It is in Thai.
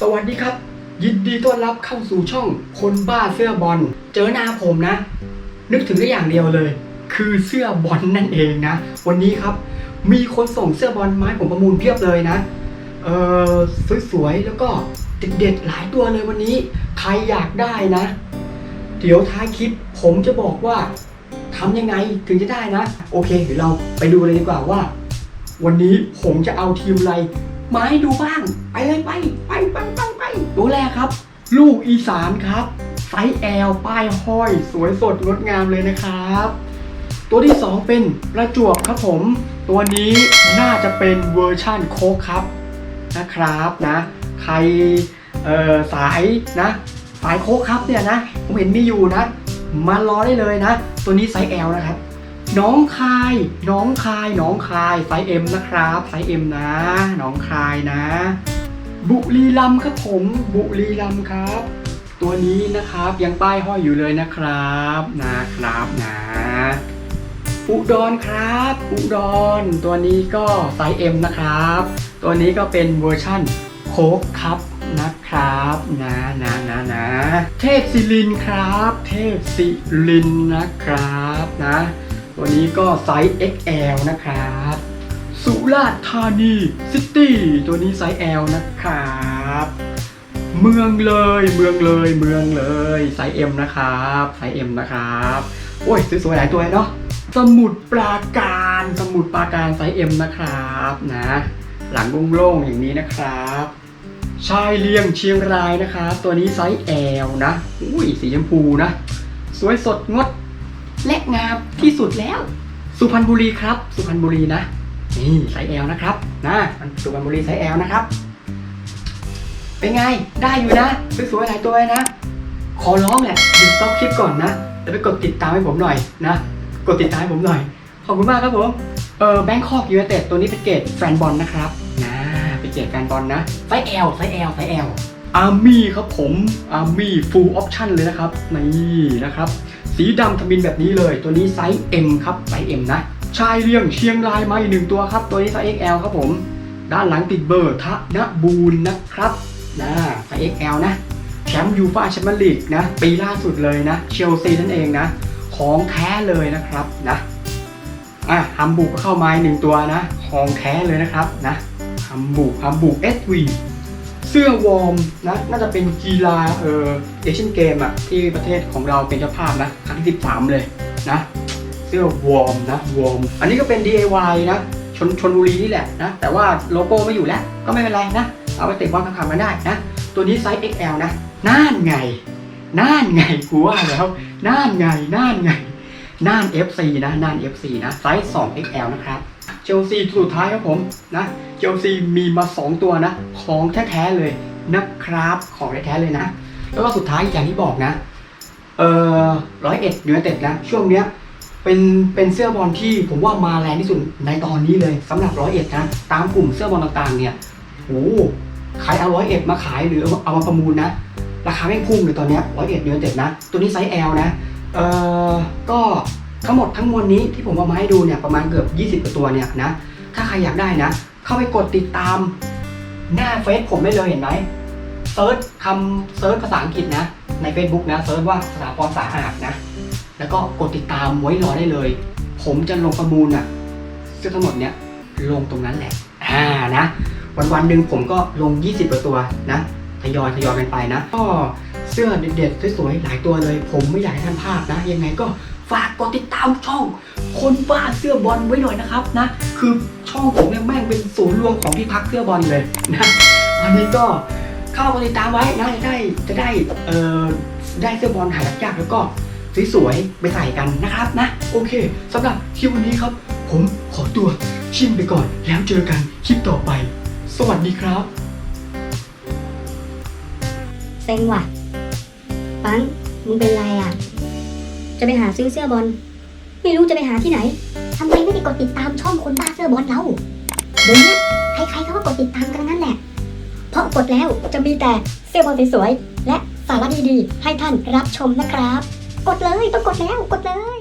สวัสดีครับ ยินดีต้อนรับเข้าสู่ช่องคนบ้าเสื้อบอล เจอหน้าผมนะ นึกถึงได้อย่างเดียวเลย คือเสื้อบอลนั่นเองนะ วันนี้ครับ มีคนส่งเสื้อบอลมาให้ผมประมูลเพียบเลยนะเออสวยๆแล้วก็เด็ดๆหลายตัวเลยวันนี้ ใครอยากได้นะ เดี๋ยวท้ายคลิปผมจะบอกว่าทำยังไงถึงจะได้นะ โอเคเดี๋ยวเราไปดูเลยดีกว่าว่า วันนี้ผมจะเอาทีมอะไร มาให้ดูบ้าง ไปเลยไป ไปไปไปไปตัวแรกครับ ลูกอีสานครับ ไซส์แอลป้ายห้อย สวยสดงดงามเลยนะครับ ตัวที่ 2 เป็นประจวบครับผม ตัวนี้น่าจะเป็นเวอร์ชั่นโค้กครับนะครับนะใครเอ่อสายนะสายโค้กครับเนี่ยนะ ผมเห็นมีอยู่นะ มารอได้เลยนะ ตัวนี้ไซส์ L นะครับ น้องคาย น้องคาย น้องคายไซส์ M นะครับไซส์ M นะ น้องคายนะ บุรีรัมครับผม บุรีรัมครับ ตัวนี้นะครับยังป้ายห้อยอยู่เลยนะครับนะครับนะอุดรครับ อุดร ตัวนี้ก็ไซส์ M นะครับ ตัวนี้ก็เป็นเวอร์ชั่นโค้กครับนะครับนะนะนะนะเทพศิรินครับ เทพศิรินทร์นะครับนะ ตัวนี้ก็ไซส์ XL นะครับ สุราษฎร์ธานีซิตี้ตัวนี้ไซส์ L นะครับเมืองเลยเมืองเลยเมืองเลยไซส์ M นะครับไซส์ M นะครับโอ้ยสวยๆหลายตัวเนาะสมุดปราการสมุดปราการไซส์ M นะครับนะหลังโล่งๆอย่างนี้นะครับชายเลียงเชียงรายนะครับตัวนี้ไซส์ L นะอุ้ยสีชมพูนะ สวยสดงด และงามที่สุดแล้ว สุพรรณบุรีครับ สุพรรณบุรีนะ นี่ไซส์ L นะครับนะสุพรรณบุรีไซส์ L นะครับ เป็นไงได้อยู่นะสวยๆหลายตัวเลยนะ ขอร้องแหละหยุดต็อปคลิปก่อนนะแล้วไปกดติดตามให้ผมหน่อยนะ กดติดตามให้ผมหน่อย ขอบคุณมากครับผมเออแบงคอกยูไนเต็ดตัวนี้เป็นเกรดแฟนบอลนะครับนะเป็นเกรดแฟนบอลนะไซส์ L ไซส์ L ไซส์ L อาร์มี่ครับผมอาร์มี่ฟูลออปชั่นเลยนะครับ นี่นะครับ สีดำทมินแบบนี้เลย ตัวนี้ไซส์ M ครับไซส์ M นะ ชายเลี้ยงเชียงรายมาอีกหนึ่งตัวครับ ตัวนี้ไซส์ XL ครับผม ด้านหลังติดเบอร์ทะนบูรณ์นะครับนะไซส์ XL นะแชมป์ยูฟ่าแชมเปี้ยนลีกนะ ปีล่าสุดเลยนะเชลซีนั่นเองนะ ของแท้เลยนะครับนะอะฮัมบูกก็เข้ามาอีกหนึ่งตัวนะ ของแท้เลยนะครับนะฮัมบูกฮัมบูก SV สื้อวอร์มนะน่าจะเป็นกีฬาเออเอเชียนเกมอะที่ประเทศของเราเป็นเจ้าภาพนะครั้งที่13 เลยนะเสื้อวอร์มนะวอร์มอันนี้ก็เป็น DIY นะชนชนบุรีนี่แหละนะแต่ว่าโลโก้ไม่อยู่แล้วก็ไม่เป็นไรนะ เอาไปเตะบอลคำๆกันได้นะตัวนี้ไซส์ XL นะน่านไงน่านไงกูว่าแล้วน่านไงน่านไงน่าน FC นะน่าน FC นะไซส์ 2XL นะครับ เชลซีสุดท้ายครับผมนะเชลซีมีมา 2 ตัวนะ ของแท้ๆเลยนะครับของแท้ๆเลยนะ แล้วก็สุดท้ายอย่างที่บอกนะเอ่อร้อยเอ็ดยูไนเต็ดนะช่วงเนี้ยเป็นเป็นเสื้อบอลที่ผมว่ามาแรงที่สุดในตอนนี้เลยสำหรับร้อยเอ็ดนะตามกลุ่มเสื้อบอลต่างๆเนี่ยโอ้ใครเอาร้อยเอ็ดมาขายหรือเอามาประมูลนะ ราคาไม่พุ่งเลยตอนเนี้ร้อยเอ็ดยูไนเต็ดนะ ตัวนี้ไซส์ L นะเอ่อก็ ทั้งหมดทั้งมวลนี้ที่ผมเอามาให้ดูเนี่ยประมาณเกือบ 20กว่าตัวเนี่ยนะ ถ้าใครอยากได้นะ เข้าไปกดติดตามหน้าเฟซผมได้เลยเห็นไหมเซิร์ชคำเซิร์ชภาษาอังกฤษนะ ใน Facebook นะเซิร์ชว่าสถาพรสาอาดนะ แล้วก็กดติดตามไว้รอได้เลย ผมจะลงประมูลอะเสื้อทั้งหมดเนี้ยลงตรงนั้นแหละอ่านะวันวันหนึ่งผมก็ลง 20กว่าตัวนะทยอยทยอยกันไปนะ ก็เสื้อเด็ดๆสวยๆหลายตัวเลย ผมไม่อยากให้ท่านพลาดนะ ยังไงก็ ฝากกดติดตามช่อง คนบ้าเสื้อบอลไว้หน่อยนะครับนะ คือช่องผมเนี่ยแม่งเป็นศูนย์รวมของที่พักเสื้อบอลเลยนะวันนี้ก็เข้ากดติดตามไว้นะจะได้จะได้เอ่อได้เสื้อบอลหายากๆแล้วก็สวยๆไปใส่กันนะครับนะ โอเคสำหรับคลิปวันนี้ครับ ผมขอตัวชิมไปก่อนแล้วเจอกันคลิปต่อไป สวัสดีครับเซ็งว่ะปังมึงเป็นไรอะ จะไปหาซื้อเสื้อบอล ไม่รู้จะไปหาที่ไหนทำไมไม่ไปกดติดตามช่องคนบ้าเสื้อบอลเราเดี๋ยวนี้ใครๆเขาก็กดติดตามกันทั้งนั้นแหละ เพราะกดแล้วจะมีแต่เสื้อบอลสวยๆและสาระดีๆให้ท่านรับชมนะครับ กดเลยต้องกดแล้วกดเลย